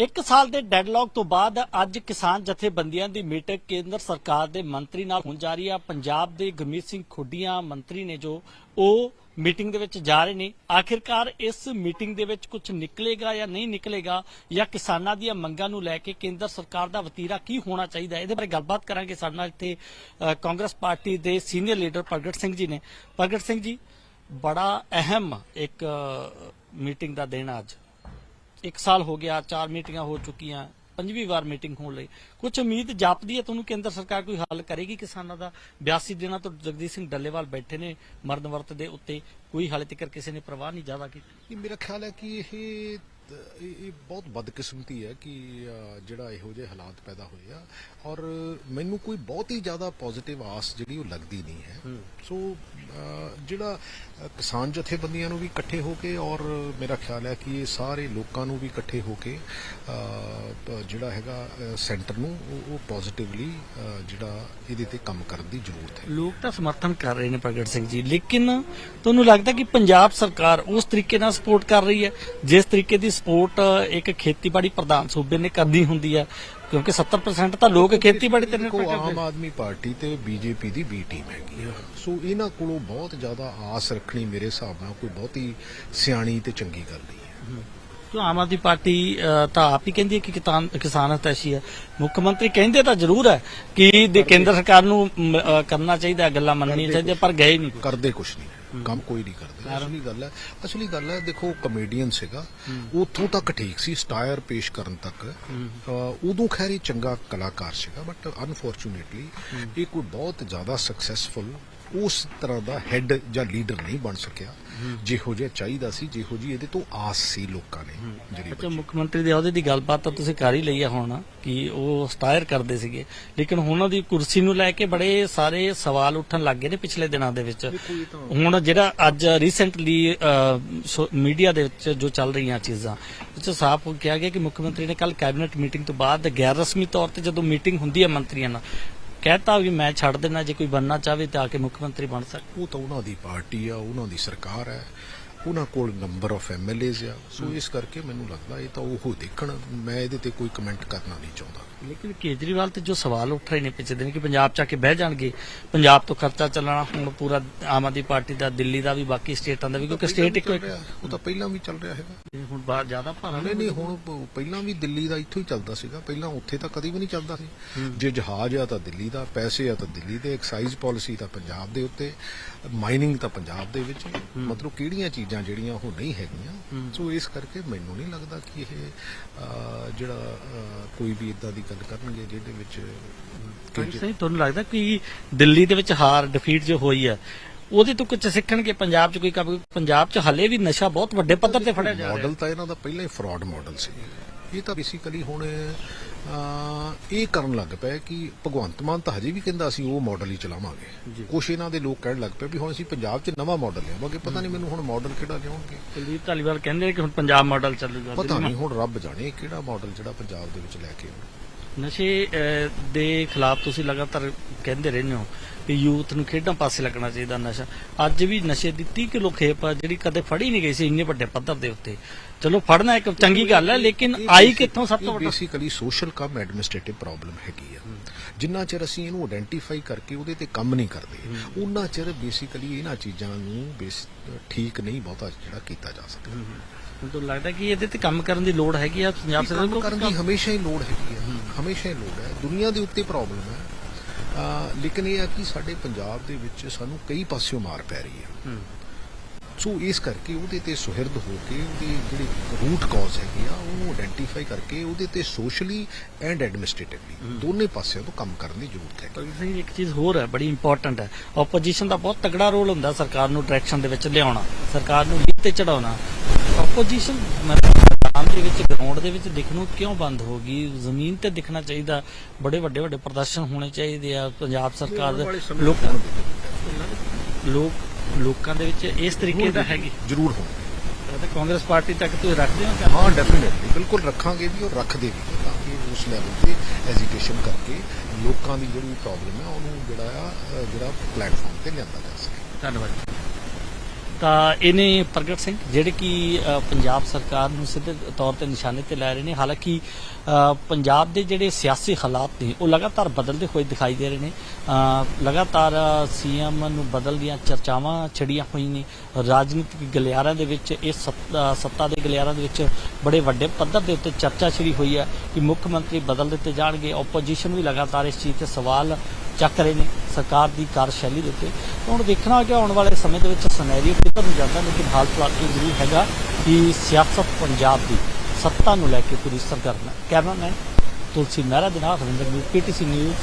ਇੱਕ ਸਾਲ ਦੇ ਡੈਡਲੌਕ ਤੋਂ ਬਾਅਦ ਅੱਜ ਕਿਸਾਨ ਜਥੇਬੰਦੀਆਂ ਦੀ ਮੀਟਿੰਗ ਕੇਂਦਰ ਸਰਕਾਰ ਦੇ ਮੰਤਰੀ ਨਾਲ ਹੋਣ ਜਾ ਰਹੀ ਆ। ਪੰਜਾਬ ਦੇ ਗੁਰਮੀਤ ਸਿੰਘ ਖੁੱਡੀਆਂ ਮੰਤਰੀ ਨੇ ਜੋ ਉਹ ਮੀਟਿੰਗ ਦੇ ਵਿੱਚ ਜਾ ਰਹੇ ਨੇ, ਆਖਿਰਕਾਰ ਇਸ ਮੀਟਿੰਗ ਦੇ ਵਿੱਚ ਕੁਝ ਨਿਕਲੇਗਾ ਜਾਂ ਨਹੀਂ ਨਿਕਲੇਗਾ ਜਾਂ ਕਿਸਾਨਾਂ ਦੀਆਂ ਮੰਗਾਂ ਨੂੰ ਲੈ ਕੇ ਕੇਂਦਰ ਸਰਕਾਰ ਦਾ ਵਤੀਰਾ ਕੀ ਹੋਣਾ ਚਾਹੀਦਾ ਇਹਦੇ ਬਾਰੇ ਗੱਲਬਾਤ ਕਰਾਂਗੇ ਸਾਡੇ ਨਾਲ ਇੱਥੇ ਕਾਂਗਰਸ ਪਾਰਟੀ ਦੇ ਸੀਨੀਅਰ ਲੀਡਰ ਪ੍ਰਗਟ ਸਿੰਘ ਜੀ ਨੇ। ਪ੍ਰਗਟ ਸਿੰਘ ਜੀ, ਬੜਾ ਅਹਿਮ ਇੱਕ ਮੀਟਿੰਗ ਦਾ ਦਿਨ ਅੱਜ। ਇੱਕ ਸਾਲ ਹੋ ਗਿਆ, ਚਾਰ ਮੀਟਿੰਗਾਂ ਹੋ ਚੁੱਕੀਆਂ, ਪੰਜਵੀਂ ਵਾਰ ਮੀਟਿੰਗ ਹੋਣ ਲਈ। ਕੁਝ ਉਮੀਦ ਜਾਪਦੀ ਹੈ ਤੁਹਾਨੂੰ ਕੇਂਦਰ ਸਰਕਾਰ ਕੋਈ ਹੱਲ ਕਰੇਗੀ ਕਿਸਾਨਾਂ ਦਾ? 82 ਦਿਨਾਂ ਤੋਂ ਜਗਦੀਸ਼ ਸਿੰਘ ਡੱਲੇਵਾਲ ਬੈਠੇ ਨੇ ਮਰਨ ਵਰਤ ਦੇ ਉੱਤੇ। ਕੋਈ ਹਾਲੇ ਤੱਕ ਕਿਸੇ ਨੇ ਪ੍ਰਵਾਹ ਨਹੀਂ ਜ਼ਿਆਦਾ ਕੀਤੀ। ਮੇਰਾ ਖਿਆਲ ਹੈ ਕਿ ਇਹ ਇਹ ਬਹੁਤ ਬਦਕਿਸਮਤੀ ਹੈ ਕਿ ਜਿਹੜਾ ਇਹੋ ਜਿਹੇ ਹਾਲਾਤ ਪੈਦਾ ਹੋਏ ਆ। ਔਰ ਮੈਨੂੰ ਕੋਈ ਬਹੁਤ ਹੀ ਜ਼ਿਆਦਾ ਪੋਜ਼ਿਟਿਵ ਆਸ ਜਿਹੜੀ ਉਹ ਲੱਗਦੀ ਨਹੀਂ ਹੈ। ਸੋ ਜਿਹੜਾ ਕਿਸਾਨ ਜਥੇਬੰਦੀਆਂ ਨੂੰ ਵੀ ਇਕੱਠੇ ਹੋ ਕੇ ਔਰ ਮੇਰਾ ਖਿਆਲ ਹੈ ਕਿ ਇਹ ਸਾਰੇ ਲੋਕਾਂ ਨੂੰ ਵੀ ਇਕੱਠੇ ਹੋ ਕੇ ਜਿਹੜਾ ਹੈਗਾ ਸੈਂਟਰ ਨੂੰ ਉਹ ਪੋਜ਼ਿਟਿਵਲੀ ਜਿਹੜਾ ਇਹਦੇ ਤੇ ਕੰਮ ਕਰਨ ਦੀ ਜ਼ਰੂਰਤ ਹੈ। ਲੋਕ ਤਾਂ ਸਮਰਥਨ ਕਰ ਰਹੇ ਨੇ ਪ੍ਰਗਟ ਸਿੰਘ ਜੀ ਲੇਕਿਨ ਤੁਹਾਨੂੰ ਲੱਗਦਾ ਕਿ ਪੰਜਾਬ ਸਰਕਾਰ ਉਸ ਤਰੀਕੇ ਨਾਲ ਸਪੋਰਟ ਕਰ ਰਹੀ ਹੈ? ਜਿਸ ਤਰੀਕੇ ਦੀ ਸਪੋਰਟ ਇੱਕ ਖੇਤੀਬਾੜੀ ਪ੍ਰਧਾਨ ਸੂਬੇ ਨੇ ਕਰਨੀ ਹੁੰਦੀ ਹੈ ਕਿਉਂਕਿ 70% ਤਾਂ ਲੋਕ ਖੇਤੀਬਾੜੀ ਤੇ ਨਿਰਭਰ ਕਰਦੇ। ਆਮ ਆਦਮੀ ਪਾਰਟੀ ਤੇ ਬੀਜੇਪੀ ਦੀ ਬੀ ਟੀਮ ਹੈਗੀ ਆ। ਸੋ ਇਹਨਾਂ ਕੋਲੋਂ ਬਹੁਤ ਜ਼ਿਆਦਾ ਆਸ ਰੱਖਣੀ ਮੇਰੇ ਹਿਸਾਬ ਨਾਲ ਕੋਈ ਬਹੁਤੀ ਸਿਆਣੀ ਤੇ ਚੰਗੀ ਗੱਲ ਨਹੀਂ ਹੈ। ਕਿਉਂ ਆਮ ਆਦਮੀ ਪਾਰਟੀ ਤਾਂ ਆਪ ਹੀ ਕਹਿੰਦੀ ਹੈ ਕਿ ਕਿਸਾਨ ਕਿਸਾਨ ਹਤੈਸ਼ੀ ਹੈ। ਮੁੱਖ ਮੰਤਰੀ ਕਹਿੰਦੇ ਤਾਂ ਜ਼ਰੂਰ ਹੈ ਕਿ ਕੇਂਦਰ ਸਰਕਾਰ ਨੂੰ ਕਰਨਾ ਚਾਹੀਦਾ ਗੱਲਾਂ ਮੰਨਣੀਆਂ ਚਾਹੀਦੀਆਂ ਪਰ ਗਏ ਨਹੀਂ। ਕਰਦੇ ਕੁਛ ਨਹੀਂ। ਕੰਮ ਕੋਈ ਨਹੀਂ ਕਰਦੇ। ਅਸਲੀ ਗੱਲ ਹੈ ਅਸਲੀ ਗੱਲ ਹੈ ਦੇਖੋ ਕਮੇਡੀਅਨ ਸੀਗਾ ਉਥੋਂ ਤੱਕ ਠੀਕ ਸੀ ਸਟਾਇਰ ਪੇਸ਼ ਕਰਨ ਤੱਕ। ਉਦੋਂ ਖੈਰ ਇਹ ਚੰਗਾ ਕਲਾਕਾਰ ਸੀਗਾ ਬਟ ਅਨਫੋਰਚੂਨੇਟਲੀ ਇਹ ਕੋਈ ਬਹੁਤ ਜ਼ਿਆਦਾ ਸਕਸੈਸਫੁਲ ਉਸ ਤਰ੍ਹਾਂ ਦਾ ਹੈੱਡ ਜਾਂ ਲੀਡਰ ਨਹੀਂ ਬਣ ਸਕਿਆ ਜਿਹੋ ਜਿਹਾ ਚਾਹੀਦਾ ਸੀ ਜਿਹੋ ਜੀ ਇਹਦੇ ਤੋਂ ਆਸ ਸੀ ਲੋਕਾਂ ਨੇ ਜਿਹੜੀ ਅੱਛਾ ਮੁੱਖ ਮੰਤਰੀ ਦੇ ਅਹੁਦੇ ਦੀ ਗੱਲਬਾਤ ਤਾਂ ਤੁਸੀਂ ਕਰ ਹੀ ਲਈ ਹੈ ਹੁਣ ਕਿ ਉਹ ਸਟਾਇਰ ਕਰਦੇ ਸੀਗੇ। ਲੇਕਿਨ ਹੁਣ ਉਹਨਾਂ ਦੀ ਕੁਰਸੀ ਨੂੰ ਲੈ ਕੇ ਬੜੇ ਸਾਰੇ ਸਵਾਲ ਉੱਠਣ ਲੱਗ ਗਏ ਨੇ ਪਿਛਲੇ ਦਿਨਾਂ ਦੇ ਵਿੱਚ। ਹੁਣ ਜਿਹੜਾ ਅੱਜ ਰੀਸੈਂਟਲੀ ਮੀਡੀਆ ਦੇ ਵਿੱਚ ਜੋ ਚੱਲ ਰਹੀਆਂ ਚੀਜ਼ਾਂ ਵਿੱਚ ਸਾਫ਼ ਕਿਹਾ ਗਿਆ ਕਿ ਮੁੱਖ ਮੰਤਰੀ ਨੇ ਕੱਲ ਕੈਬਨਿਟ ਮੀਟਿੰਗ ਤੋਂ ਬਾਅਦ ਗੈਰ ਰਸਮੀ ਤੌਰ ਤੇ ਜਦੋਂ ਮੀਟਿੰਗ ਹੁੰਦੀ ਹੈ ਮੰਤਰੀਆਂ ਨਾਲ, ਕਹਿਤਾ ਵੀ ਮੈਂ ਛੱਡ ਦੇਣਾ ਜੇ ਕੋਈ ਬਣਨਾ ਚਾਹਵੇ ਤਾਂ ਆ ਕੇ ਮੁੱਖ ਮੰਤਰੀ ਬਣ ਸਕਦਾ। ਉਹ ਤਾਂ ਉਹਨਾਂ ਦੀ ਪਾਰਟੀ ਆ, ਉਹਨਾਂ ਦੀ ਸਰਕਾਰ ਹੈ। ਉਹਨਾਂ ਕੋਲ ਨੰਬਰ ਆਫ ਐਮਐਲਏਜ਼ ਆ। ਸੋ ਇਸ ਕਰਕੇ ਮੈਨੂੰ ਲੱਗਦਾ ਇਹ ਤਾਂ ਉਹ ਦੇਖਣ ਮੈਂ ਇਹਦੇ ਤੇ ਕੋਈ ਕਮੈਂਟ ਕਰਨਾ ਨਹੀਂ ਚਾਹੁੰਦਾ। ਲੇਕਿਨ ਕੇਜਰੀਵਾਲ ਤੇ ਜੋ ਸਵਾਲ ਉੱਠ ਰਹੇ ਨੇ ਪਿਛਲੇ ਦਿਨ ਕਿ ਪੰਜਾਬ ਚ ਆ ਕੇ ਬਹਿ ਜਾਣਗੇ ਪੰਜਾਬ ਤੋਂ ਖਰਚਾ ਚੱਲਣਾ ਹੁਣ ਪੂਰਾ ਆਮ ਆਦਮੀ ਪਾਰਟੀ ਦਾ ਦਿੱਲੀ ਦਾ ਵੀ ਬਾਕੀ ਸਟੇਟਾਂ ਦਾ ਵੀ ਕਿਉਂਕਿ ਸਟੇਟ ਇੱਕੋ ਇੱਕ ਉਹ ਤਾਂ ਪਹਿਲਾਂ ਵੀ ਚੱਲ ਰਿਹਾ ਹੈਗਾ। ਹੁਣ ਬਾਹਰ ਜ਼ਿਆਦਾ ਭਾਰਾ ਨਹੀਂ ਨਹੀਂ ਹੁਣ ਪਹਿਲਾਂ ਵੀ ਦਿੱਲੀ ਦਾ ਇੱਥੋਂ ਹੀ ਚੱਲਦਾ ਸੀਗਾ। ਪਹਿਲਾਂ ਉੱਥੇ ਤਾਂ ਕਦੀ ਵੀ ਨਹੀਂ ਚੱਲਦਾ ਸੀ। ਜੇ ਜਹਾਜ਼ ਆ ਤਾਂ ਦਿੱਲੀ ਦਾ ਪੈਸੇ ਆ ਤਾਂ ਦਿੱਲੀ ਦੇ ਐਕਸਾਈਜ਼ ਪਾਲਿਸੀ ਤਾਂ ਪੰਜਾਬ ਦੇ ਉੱਤੇ ਮਾਈਨਿੰਗ ਤਾਂ ਪੰਜਾਬ ਦੇ ਵਿੱਚ। ਮਤਲਬ ਕਿਹੜੀਆਂ ਚੀਜ਼ਾਂ ਜਿਹੜੀਆਂ ਉਹ ਨਹੀਂ ਹੈਗੀਆਂ। ਸੋ ਇਸ ਕਰਕੇ ਮੈਨੂੰ ਨਹੀਂ ਲੱਗਦਾ ਕਿ ਇਹ ਜਿਹੜਾ ਕੋਈ ਵੀ ਇਦਾਂ ਦੀ ਗੱਲ ਕਰਨਗੇ ਜਿਹਦੇ ਵਿੱਚ ਸਹੀ ਤੁਹਾਨੂੰ ਲੱਗਦਾ ਕਿ ਦਿੱਲੀ ਦੇ ਵਿੱਚ ਹਾਰ ਡਿਫੀਟ ਜੋ ਹੋਈ ਹੈ ਉਹਦੇ ਤੋਂ ਕੁਝ ਸਿੱਖਣਗੇ? ਪੰਜਾਬ 'ਚ ਕੋਈ ਪੰਜਾਬ 'ਚ ਹਲੇ ਵੀ ਨਸ਼ਾ ਬਹੁਤ ਵੱਡੇ ਪੱਧਰ ਤੇ ਫੜਿਆ ਜਾ ਰਿਹਾ ਮਾਡਲ ਤਾਂ ਇਹਨਾਂ ਦਾ ਪਹਿਲਾਂ ਹੀ ਫਰਾਡ ਮਾਡਲ ਸੀ। ਇਹ ਤਾਂ ਬੇਸਿਕਲੀ ਹੁਣ ਇਹ ਕਰਨ ਲੱਗ ਪਏ ਕਿ ਭਗਵੰਤ ਮਾਨ ਤਾਂ ਹਜੇ ਵੀ ਕਹਿੰਦਾ ਅਸੀਂ ਉਹ ਮਾਡਲ ਹੀ ਚਲਾਵਾਂਗੇ। ਕੁਛ ਇਹਨਾਂ ਦੇ ਲੋਕ ਕਹਿਣ ਲੱਗ ਪਏ ਵੀ ਹੁਣ ਅਸੀਂ ਪੰਜਾਬ 'ਚ ਨਵਾਂ ਮਾਡਲ ਲਿਆਵਾਂਗੇ। ਪਤਾ ਨਹੀਂ ਮੈਨੂੰ ਹੁਣ ਮਾਡਲ ਕਿਹੜਾ ਲਿਆਉਣਗੇ। ਕੁਲਦੀਪ ਧਾਲੀਵਾਲ ਕਹਿੰਦੇ ਨੇ ਕਿ ਹੁਣ ਪੰਜਾਬ ਮਾਡਲ ਚੱਲੂਗਾ ਪਤਾ ਨਹੀਂ ਹੁਣ ਰੱਬ ਜਾਣੇ ਕਿਹੜਾ ਮਾਡਲ ਜਿਹੜਾ ਪੰਜਾਬ ਦੇ ਵਿੱਚ ਲੈ ਕੇ ਆਉਣ। ਨਸ਼ੇ ਦੇ ਖਿਲਾਫ ਤੁਸੀਂ ਲਗਾਤਾਰ ਕਹਿੰਦੇ ਰਹਿੰਦੇ ਹੋ। ਕਿ ਯੂਥ ਨੂੰ ਖੇਡਾਂ ਪਾਸੇ ਲੱਗਣਾ ਚਾਹੀਦਾ ਨਸ਼ਾ। ਅੱਜ ਵੀ ਨਸ਼ੇ ਦੀ 30 ਕਿਲੋ ਖੇਪ ਆ ਜਿਹੜੀ ਕਦੇ ਫੜੀ ਨਹੀਂ ਗਈ ਸੀ ਇੰਨੇ ਵੱਡੇ ਪੱਧਰ ਦੇ ਉੱਤੇ। ਚਲੋ ਫੜਨਾ ਇੱਕ ਚੰਗੀ ਗੱਲ ਹੈ ਲੇਕਿਨ ਆਈ ਕਿੱਥੋਂ ਸਭ ਤੋਂ ਵੱਡਾ? Basically social cum administrative problem ਹੈਗੀ ਆ। ਜਿੰਨਾ ਚਿਰ ਅਸੀਂ ਇਹਨੂੰ ਆਇਡੈਂਟੀਫਾਈ ਕਰਕੇ ਉਹਦੇ ਤੇ ਕੰਮ ਨਹੀਂ ਕਰਦੇ ਉਹਨਾਂ ਚਿਰ ਬੇਸਿਕਲੀ ਇਹਨਾਂ ਚੀਜ਼ਾਂ ਨੂੰ ਠੀਕ ਨਹੀਂ ਬਹੁਤਾ ਜਿਹੜਾ ਕੀਤਾ ਜਾ ਸਕਦਾ। ਮੈਨੂੰ ਲੱਗਦਾ ਕਿ ਇਹਦੇ ਤੇ ਕੰਮ ਕਰਨ ਦੀ ਲੋੜ ਹੈਗੀ ਆ ਪੰਜਾਬ ਸਰਕਾਰ ਕੰਮ ਨੂੰ ਕਰਨ ਦੀ ਹਮੇਸ਼ਾ ਹੀ ਲੋੜ ਹੈਗੀ ਹੈ। ਹਮੇਸ਼ਾ ਹੀ ਲੋੜ ਹੈ। ਦੁਨੀਆ ਦੇ ਉੱਤੇ ਪ੍ਰੋਬਲਮ ਹੈ। ਲੇਕਿਨ ਇਹ ਹੈ ਕਿ ਸਾਡੇ ਪੰਜਾਬ ਦੇ ਵਿੱਚ ਸਾਨੂੰ ਕਈ ਪਾਸਿਓਂ ਮਾਰ ਪੈ ਰਹੀ ਹੈ। ਸੋ ਇਸ ਕਰਕੇ ਉਹਦੇ ਤੇ ਸੁਹਿਰਦ ਹੋ ਕੇ ਉਹਦੀ ਜਿਹੜੀ ਰੂਟ ਕਾਜ਼ ਹੈਗੀ ਆ ਉਹਨੂੰ ਆਇਡੈਂਟੀਫਾਈ ਕਰਕੇ ਉਹਦੇ ਤੇ ਸੋਸ਼ਲੀ ਐਂਡ ਐਡਮਿਨਿਸਟ੍ਰੇਟਿਵਲੀ ਦੋਨੇ ਪਾਸਿਆਂ ਤੋਂ ਕੰਮ ਕਰਨ ਦੀ ਜ਼ਰੂਰਤ ਹੈ ਭਗਤ ਸਿੰਘ ਇੱਕ ਚੀਜ਼ ਹੋਰ ਹੈ ਬੜੀ ਇੰਪੋਰਟੈਂਟ ਹੈ। ਆਪੋਜੀਸ਼ਨ ਦਾ ਬਹੁਤ ਤਗੜਾ ਰੋਲ ਹੁੰਦਾ ਸਰਕਾਰ ਨੂੰ ਡਾਇਰੈਕਸ਼ਨ ਦੇ ਵਿੱਚ ਲਿਆਉਣਾ ਸਰਕਾਰ ਨੂੰ ਲੀਡ ਤੇ ਚੜਾਉਣਾ ਆਪੋਜੀਸ਼ਨ ਮੈਦਾਨ ਦੇ ਵਿੱਚ ਗਰਾਊਂਡ ਦੇ ਵਿੱਚ ਦਿਖਣੋਂ ਕਿਉਂ ਬੰਦ ਹੋ ਗਈ? ਜ਼ਮੀਨ ਤੇ ਦਿਖਣਾ ਚਾਹੀਦਾ। ਬੜੇ ਵੱਡੇ ਵੱਡੇ ਪ੍ਰਦਰਸ਼ਨ ਹੋਣੇ ਚਾਹੀਦੇ ਆ ਪੰਜਾਬ ਸਰਕਾਰ ਦੇ। ਲੋਕਾਂ ਲੋਕ ਲੋਕਾਂ ਦੇ ਵਿੱਚ ਇਸ ਤਰੀਕੇ ਦਾ ਹੈਗੀ। ਜ਼ਰੂਰ ਹੋਣ ਤੇ ਕਾਂਗਰਸ ਪਾਰਟੀ ਤੱਕ ਤੁਸੀਂ ਰੱਖਦੇ ਹੋ ਕਿ ਹਾਂ ਡੈਫੀਨਿਟਲੀ ਬਿਲਕੁਲ ਰੱਖਾਂਗੇ ਵੀ ਔਰ ਰੱਖਦੇ ਵੀ ਤਾਂ ਕਿ ਉਸ ਲੈਵਲ ਤੇ ਐਜੂਕੇਸ਼ਨ ਕਰਕੇ ਲੋਕਾਂ ਦੀ ਜਿਹੜੀ ਪ੍ਰੋਬਲਮ ਹੈ ਉਹਨੂੰ ਜਿਹੜਾ ਆ ਜਿਹੜਾ ਪਲੇਟਫਾਰਮ ਤੇ ਲਿਆਂਦਾ ਜਾ ਸਕੇ। ਧੰਨਵਾਦ। ਤਾਂ ਇਹਨੇ ਪ੍ਰਗਟ ਸਿੰਘ ਜਿਹੜੇ ਕਿ ਪੰਜਾਬ ਸਰਕਾਰ ਨੂੰ ਸਿੱਧੇ ਤੌਰ ਤੇ ਨਿਸ਼ਾਨੇ ਤੇ ਲੈ ਰਹੇ ਨੇ। ਹਾਲਾਂਕਿ ਪੰਜਾਬ ਦੇ ਜਿਹੜੇ ਸਿਆਸੀ ਹਾਲਾਤ ਨੇ ਉਹ ਲਗਾਤਾਰ ਬਦਲਦੇ ਹੋਏ ਦਿਖਾਈ ਦੇ ਰਹੇ ਨੇ। ਅ, ਲਗਾਤਾਰ ਸੀਐਮ ਨੂੰ ਬਦਲ ਦੀਆਂ ਚਰਚਾਵਾਂ ਛੜੀਆਂ ਹੋਈਆਂ ਨੇ। ਰਾਜਨੀਤਿਕ ਗਲਿਆਰਾਂ ਦੇ ਵਿੱਚ ਇਹ ਸੱਤ- ਸੱਤਾ ਦੇ ਗਲਿਆਰਾਂ ਦੇ ਵਿੱਚ ਬੜੇ ਵੱਡੇ ਪੱਧਰ ਦੇ ਉੱਤੇ ਚਰਚਾ ਛੜੀ ਹੋਈ ਹੈ ਕਿ ਮੁੱਖ ਮੰਤਰੀ ਬਦਲ ਦਿੱਤੇ ਜਾਣਗੇ। ਆਪੋਜੀਸ਼ਨ ਵੀ ਲਗਾਤਾਰ ਇਸ ਚੀਜ਼ ਤੇ ਸਵਾਲ ਚੱਕ ਰਹੇ ਨੇ ਸਰਕਾਰ ਦੀ ਕਾਰਜਸ਼ੈਲੀ ਦੇ ਉੱਤੇ। ਹੁਣ ਦੇਖਣਾ ਕਿ ਆਉਣ ਵਾਲੇ ਸਮੇਂ ਦੇ ਵਿੱਚ ਸਿਨੈਰੀਓ ਕਿੱਧਰ ਨੂੰ ਜਾਂਦਾ, ਲੇਕਿਨ ਹਾਲ ਫਿਲਹਾਲ ਇਹ ਜ਼ਰੂਰ ਹੈਗਾ ਕਿ ਸਿਆਸਤ ਪੰਜਾਬ ਦੀ ਸੱਤਾ ਨੂੰ ਲੈ ਕੇ ਪੂਰੀ ਸਰਗਰਮ ਹੈ। ਕੈਮਰਾਮੈਨ ਤੁਲਸੀ ਮਹਿਰਾ ਦੇ ਨਾਲ ਰਵਿੰਦਰ ਨਿਊਜ਼ ਪੀਟੀਸੀ ਨਿਊਜ਼